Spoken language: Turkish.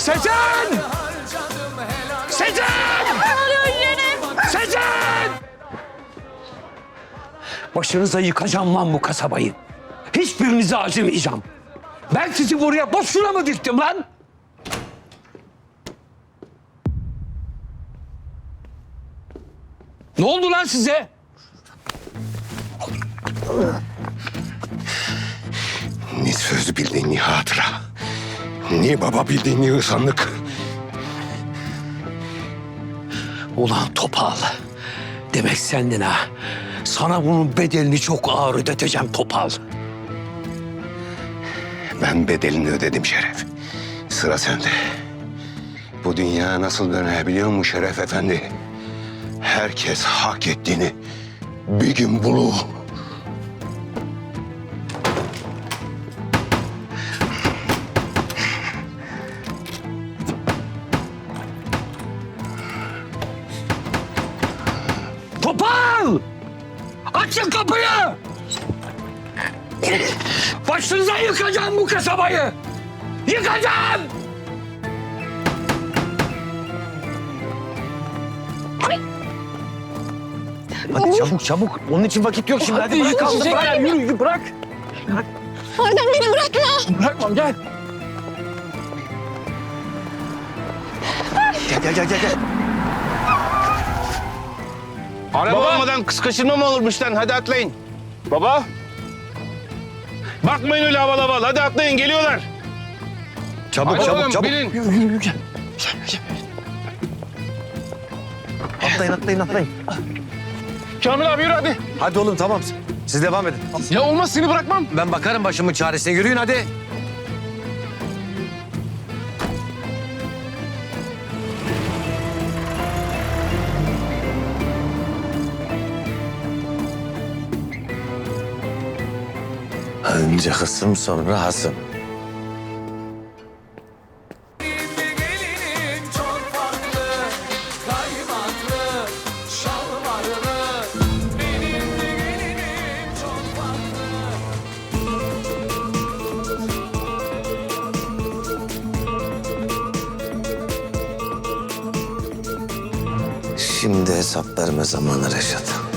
Sezen! Sezen! Ne oluyor yine? Sezen! Başınıza yıkacağım lan bu kasabayı. Hiçbirinize acımayacağım. Ben sizi buraya boşuna mı diktim lan? Ne oldu lan size? Ne baba bildiğin ne ısanlık. Ulan Topal. Demek sendin ha. Sana bunun bedelini çok ağır ödeteceğim Topal. Ben bedelini ödedim Şeref. Sıra sende. Bu dünya nasıl döner biliyor musun Şeref Efendi? Herkes hak ettiğini bir gün bulur. Topal! Açın kapıyı! Başınıza yıkacağım bu kasabayı! Yıkacağım! Hadi çabuk çabuk. Onun için vakit yok şimdi. Hadi, Hadi yıkalım. yıkayacaklar, Yürü yürü bırak. Adem beni bırakma. Bırakmam gel. Gel gel gel gel. Araba olmadan kız kaçırma mı olurmuş lan? Hadi atlayın. Baba. Bakmayın öyle havalı havalı. Hadi atlayın geliyorlar. Çabuk Hadi çabuk oğlum, çabuk. binin. Yürü yürü yürü. Atlayın atlayın atlayın. Kamil abi yürü hadi. Hadi oğlum tamam. Siz devam edin. Ya olmaz seni bırakmam. Ben bakarım başımın çaresine. Yürüyün hadi. Önce kısım sonra hasım. Şimdi hesaplarıma zamanı Reşat.